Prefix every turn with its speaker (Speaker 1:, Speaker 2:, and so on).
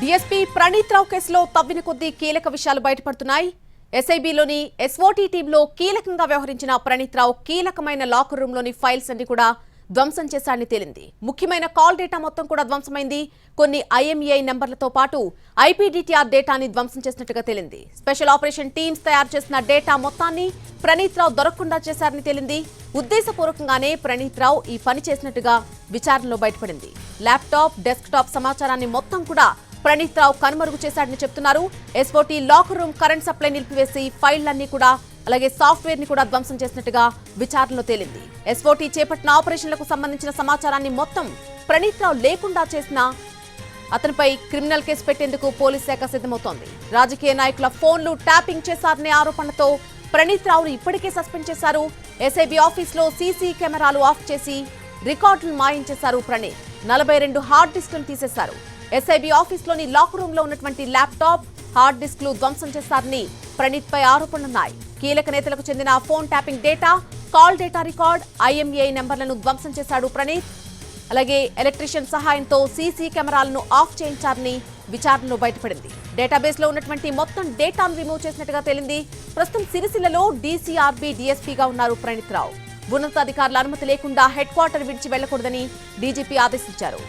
Speaker 1: DSP Praneeth రావు కేసులో తవ్విన కొద్దీ కీలక విషయాలు బయటపడుతున్నాయి. ఎస్ఐబిలోని ఎస్ఓటీ టీంలో కీలకంగా వ్యవహరించిన ప్రణీత్ రావు కీలకమైన లాకర్ రూమ్లోని ఫైల్స్ అన్ని కూడా ధ్వంసం చేశాడని తేలింది. ముఖ్యమైన కాల్ డేటా మొత్తం కూడా ధ్వంసమైంది. కొన్ని ఐఎంఈఐ నెంబర్లతో పాటు ఐపీడీటీఆర్ డేటాని ధ్వంసం చేసినట్టుగా తేలింది. స్పెషల్ ఆపరేషన్ టీమ్స్ తయారు చేసిన డేటా మొత్తాన్ని ప్రణీత్ రావు దొరకకుండా చేశారని తేలింది. ఉద్దేశపూర్వకంగానే ప్రణీత్ రావు ఈ పని చేసినట్టుగా విచారణలో బయటపడింది. ల్యాప్టాప్ డెస్క్టాప్ సమాచారాన్ని మొత్తం కూడా ప్రణీత్ రావు కనుమరుగు చేశాడని చెప్తున్నారు. SOT locker room current supply నిలిపివేసి ఫైళ్ళన్నీ కూడా అలాగే సాఫ్ట్వేర్ని కూడా ధ్వంసం చేసినట్టుగా విచారణలో తేలింది. ఎస్ఓటీ చేపట్టిన ఆపరేషన్లకు సంబంధించిన సమాచారాన్ని మొత్తం ప్రణీత్ రావు లేకుండా చేసిన అతనిపై క్రిమినల్ కేసు పెట్టేందుకు పోలీస్ శాఖ సిద్ధమవుతోంది. రాజకీయ నాయకుల ఫోన్లు ట్యాపింగ్ చేశారనే ఆరోపణలతో ప్రణీత్ రావును ఇప్పటికే సస్పెండ్ చేశారు. ఎస్ఐబి ఆఫీస్లో సీసీ కెమెరాలు ఆఫ్ చేసి రికార్డులు మాయం చేశారు ప్రణీత్. నలభై రెండు హార్డ్ డిస్క్లను తీసేశారు. ఎస్ఐబి ఆఫీస్లోని లాక్ రూమ్లో ఉన్నటువంటి ల్యాప్టాప్ హార్డ్ డిస్క్లు ధ్వంసం చేశారని ప్రణీత్ పై ఆరోపణలున్నాయి. కీలక నేతలకు చెందిన phone tapping data call data record IMEI నెంబర్లను ధ్వంసం చేశాడు ప్రణీత్. అలాగే ఎలక్ట్రీషియన్ సహాయంతో సీసీ కెమెరాలను ఆఫ్ చేయించారని విచారణలో బయటపడింది. డేటాబేస్లో ఉన్నటువంటి మొత్తం డేటాను రిమూవ్ చేసినట్టుగా తేలింది. ప్రస్తుతం సిరిసిల్లలో డీసీఆర్బీ డీఎస్పీగా ఉన్నారు ప్రణీత్ రావు ఉన్నతాధికారుల అనుమతి లేకుండా హెడ్ క్వార్టర్ విడిచి వెళ్ళకూడదని డీజీపీ ఆదేశించారు.